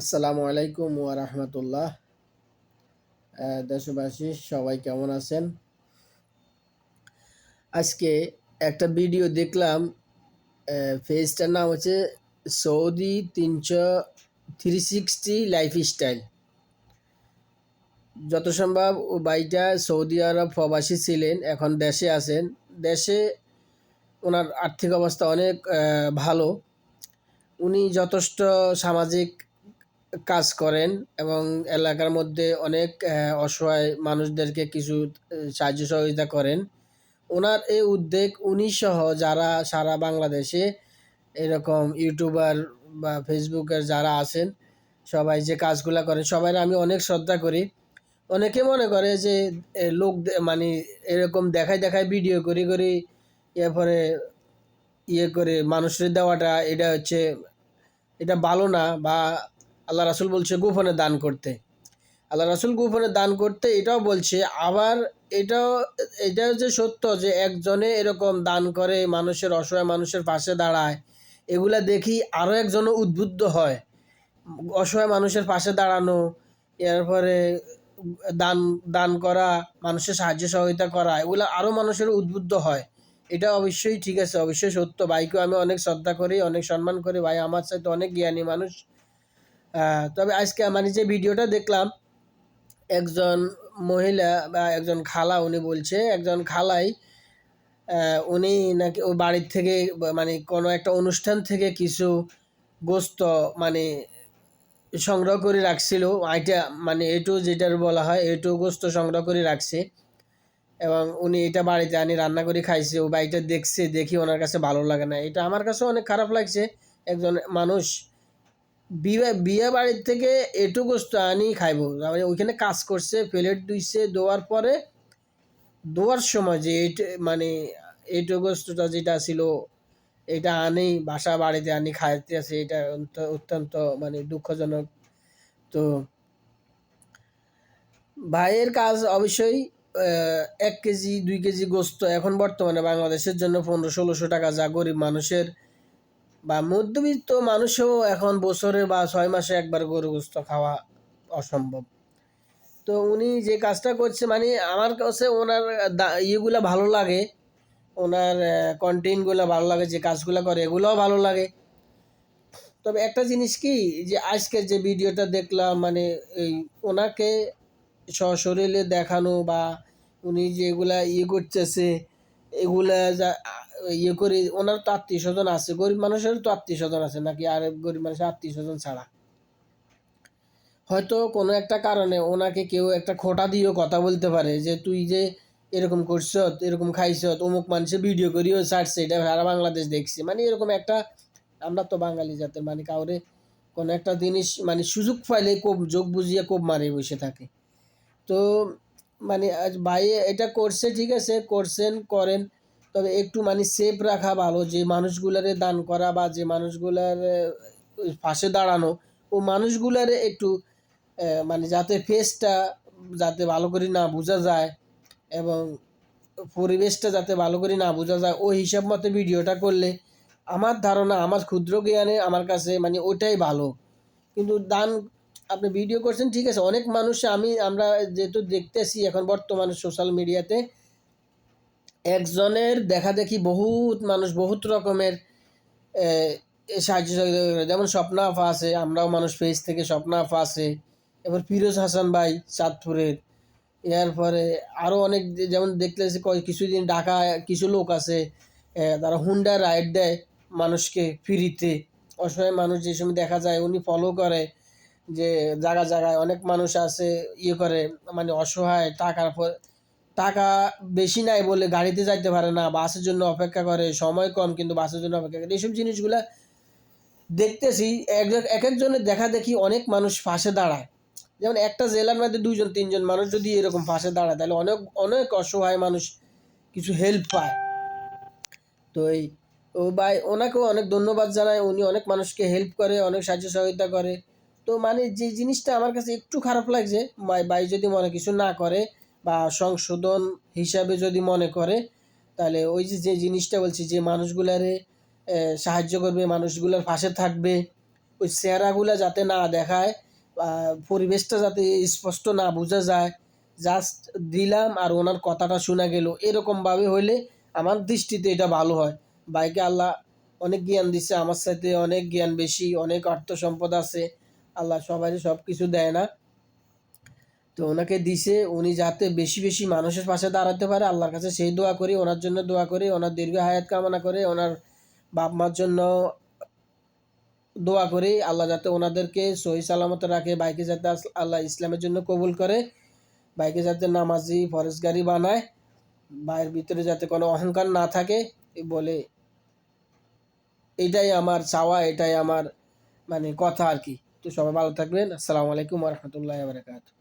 আসসালামু আলাইকুম ওয়া রাহমাতুল্লাহ। দেশবাসী, সবাই কেমন আছেন? আজকে একটা ভিডিও দেখলাম ফেজটার নাম হচ্ছে সৌদি তিনশো থ্রি সিক্সটি লাইফ স্টাইল যত সম্ভব ও বাইটা সৌদি আরব প্রবাসী ছিলেন, এখন দেশে আছেন। দেশে ওনার আর্থিক অবস্থা অনেক ভালো। উনি যথেষ্ট সামাজিক কাজ করেন এবং এলাকার মধ্যে অনেক অসহায় মানুষদেরকে কিছু সাহায্য সহযোগিতা করেন। ওনার এই উদ্যোগ উনি সহ যারা সারা বাংলাদেশে এরকম ইউটিউবার বা ফেসবুকের যারা আছেন, সবাই যে কাজগুলো করেন, সবাই আমি অনেক শ্রদ্ধা করি। অনেকে মনে করে যে লোক মানে এরকম দেখায় দেখায় ভিডিও করি করি এরপরে ইয়ে করে মানুষের দেওয়াটা, এটা হচ্ছে, এটা ভালো না বা আল্লাহ রাসুল বলছে, গোপনে দান করতে। আল্লাহ রাসুল গোপনে দান করতে, এটাও বলছে, আবার এটাও এটাও যে সত্য যে একজনে এরকম দান করে, মানুষের অসহায় মানুষের পাশে দাঁড়ায়, এগুলা দেখি আরও একজনও উদ্বুদ্ধ হয়। অসহায় মানুষের পাশে দাঁড়ানো, এরপরে দান দান করা, মানুষের সাহায্য সহযোগিতা করা, এগুলো আরও মানুষের উদ্বুদ্ধ হয়। এটা অবশ্যই ঠিক আছে, অবশ্যই সত্য। ভাইকেও আমি অনেক শ্রদ্ধা করি, অনেক সম্মান করি। ভাই আমার সাথে অনেক জ্ঞানী মানুষ। তবে আজকে মানে যে ভিডিওটা দেখলাম, একজন মহিলা বা একজন খালা উনি বলছে, একজন খালাই উনি নাকি ও বাড়ির থেকে মানে কোনো একটা অনুষ্ঠান থেকে কিছু গোস্ত মানে সংগ্রহ করে রাখছিল। এটা মানে এটু যেটার বলা হয় এটু গোস্ত সংগ্রহ করে রাখছে। এবং উনি এটা বাড়িতে আনি, রান্না করে খাইছে, ও বাড়িটা দেখছে, দেখি ওনার কাছে ভালো লাগে না। এটা আমার কাছে অনেক খারাপ লাগছে, একজন মানুষ। বিয়ে বিয়ে বাড়ির থেকে এটু গোস্ত আনি খাইবো। মানে ওইখানে কাজ করছে, প্লেট ধুইছে দেওয়ার পরে, দেওয়ার সময় যে মানে গোস্তটা যেটা ছিল, এটা আনি, বাসা বাড়িতে আনি, খাইতে আছে, এটা অত্যন্ত মানে দুঃখজনক। তো ভাইয়ের কাজ অবশ্যই এক কেজি, দুই কেজি গোস্ত এখন বর্তমানে বাংলাদেশের জন্য পনেরো, ষোলোশো টাকা, যা গরিব মানুষের বা মধ্যবিত্ত মানুষও এখন বছরে বা ছয় মাসে একবার গরু গোস্ত খাওয়া অসম্ভব। তো উনি যে কাজটা করছে মানে আমার কাছে ওনার ইয়েগুলো ভালো লাগে, ওনার কন্টেন্টগুলো ভালো লাগে, যে কাজগুলো করে, এগুলোও ভালো লাগে। তবে একটা জিনিস কি, যে আজকের যে ভিডিওটা দেখলাম মানে এই ওনাকে সশরীরে দেখানো বা উনি যেগুলা ইয়ে করতেছে, এগুলা ইয়ে করে ওনার তো আত্মীয় স্বজন আছে, গরিব মানুষের তো আত্মীয় স্বজন আছে নাকি? আর গরিব মানুষের আত্মীয় স্বজন ছাড়া। হয়তো কোনো একটা কারণে ওনাকে কেউ একটা খোটা দিয়েও কথা বলতে পারে যে, তুই যে এরকম করছ, এরকম খাইছ, অমুক মানুষের ভিডিও করিও, ছাড়ছে, এটা সারা বাংলাদেশ দেখছি। মানে এরকম একটা, আমরা তো বাঙালি জাতের মানে কাউরে কোনো একটা জিনিস মানে সুযোগ পাইলে কোপ, যোগ বুঝিয়ে কোপ মারে বসে থাকে। তো মানে ভাই এটা করছে, ঠিক আছে, করছেন, করেন তবে একটু মানে সেফ রাখা ভালো। যে মানুষগুলারে দান করা বা যে মানুষগুলার পাশে দাঁড়ানো, ও মানুষগুলারে একটু মানে যাতে ফেসটা যাতে ভালো করে না বোঝা যায় এবং পরিবেশটা যাতে ভালো করে না বোঝা যায়, ওই হিসাব মতো ভিডিওটা করলে আমার ধারণা, আমার ক্ষুদ্র জ্ঞানে আমার কাছে মানে ওটাই ভালো। কিন্তু দান, আপনি ভিডিও করছেন, ঠিক আছে, অনেক মানুষ আমি, আমরা যেহেতু দেখতেছি এখন বর্তমানে সোশ্যাল মিডিয়াতে একজনের দেখা দেখি বহুত মানুষ, বহুত রকমের সাহায্য। যেমন স্বপ্না আফা আছে, আমরাও মানুষ পেজ থেকে স্বপ্না আফা আছে। এবার ফিরোজ হাসান ভাই চাঁদপুরের। এরপরে আরও অনেক যেমন দেখতেছি কয়, কিছুদিন ঢাকা, কিছু লোক আছে তারা হুন্ডা রাইড দেয় মানুষকে ফ্রিতে। অসহায় মানুষ যে সময় দেখা যায়, উনি ফলো করে যে, জায়গা জায়গায় অনেক মানুষ আছে ইয়ে করে মানে অসহায়, টাকার পর টাকা বেশি নাই বলে গাড়িতে যাইতে পারে না, বাসের জন্য অপেক্ষা করে, সময় কম কিন্তু বাসের জন্য অপেক্ষা করে। এইসব জিনিসগুলা দেখতেছি এক এক একজনের দেখা দেখি অনেক মানুষ ফাঁসে দাঁড়ায়। যেমন একটা জেলার মধ্যে দুইজন, তিনজন মানুষ যদি এরকম ফাঁসে দাঁড়ায়, তাহলে অনেক অনেক অসহায় মানুষ কিছু হেল্প পায়। তো এই ও ভাই, ওনাকেও অনেক ধন্যবাদ জানায় উনি অনেক মানুষকে হেল্প করে, অনেক সাহায্য সহযোগিতা করে। তো মানে যে জিনিসটা আমার কাছে একটু খারাপ লাগছে, ভাই যদি মনে কিছু না করে বা সংশোধন হিসাবে যদি মনে করে, তাহলে ওই যে যে জিনিসটা বলছি যে মানুষগুলারে সাহায্য করবে, মানুষগুলোর পাশে থাকবে, ওই চেহারাগুলো যাতে না দেখায় পরিবেশটা যাতে স্পষ্ট না বোঝা যায় জাস্ট দিলাম আর ওনার কথাটা শোনা গেল। এরকমভাবে হইলে আমার দৃষ্টিতে এটা ভালো হয়। বাইকে আল্লাহ অনেক জ্ঞান দিচ্ছে আমার সাথে অনেক জ্ঞান বেশি, অনেক অর্থ সম্পদ আছে। আল্লাহ সবারই সব কিছু দেয় না। তো ওনাকে দিছে, উনি যাতে বেশি বেশি মানুষের পাশে দাঁড়াতে পারে, আল্লাহর কাছে সেই দোয়া করি, ওনার জন্য দোয়া করি, ওনার দীর্ঘ হায়াত কামনা করে, ওনার বাপ মার জন্য দোয়া করি, আল্লাহ যাতে ওনাদেরকে সহি সালামত রাখে বাইকে যাতে আল্লাহ ইসলামের জন্য কবুল করে বাইকে যাতে নামাজি, ফরেজগারি বানায় বাইরের ভিতরে যাতে কোনো অহংকার না থাকে বলে এটাই আমার চাওয়া, এটাই আমার মানে কথা আর কি। তো সবাই ভালো থাকবেন। আসসালামু আলাইকুম রহমতুল্লাহ বারকাত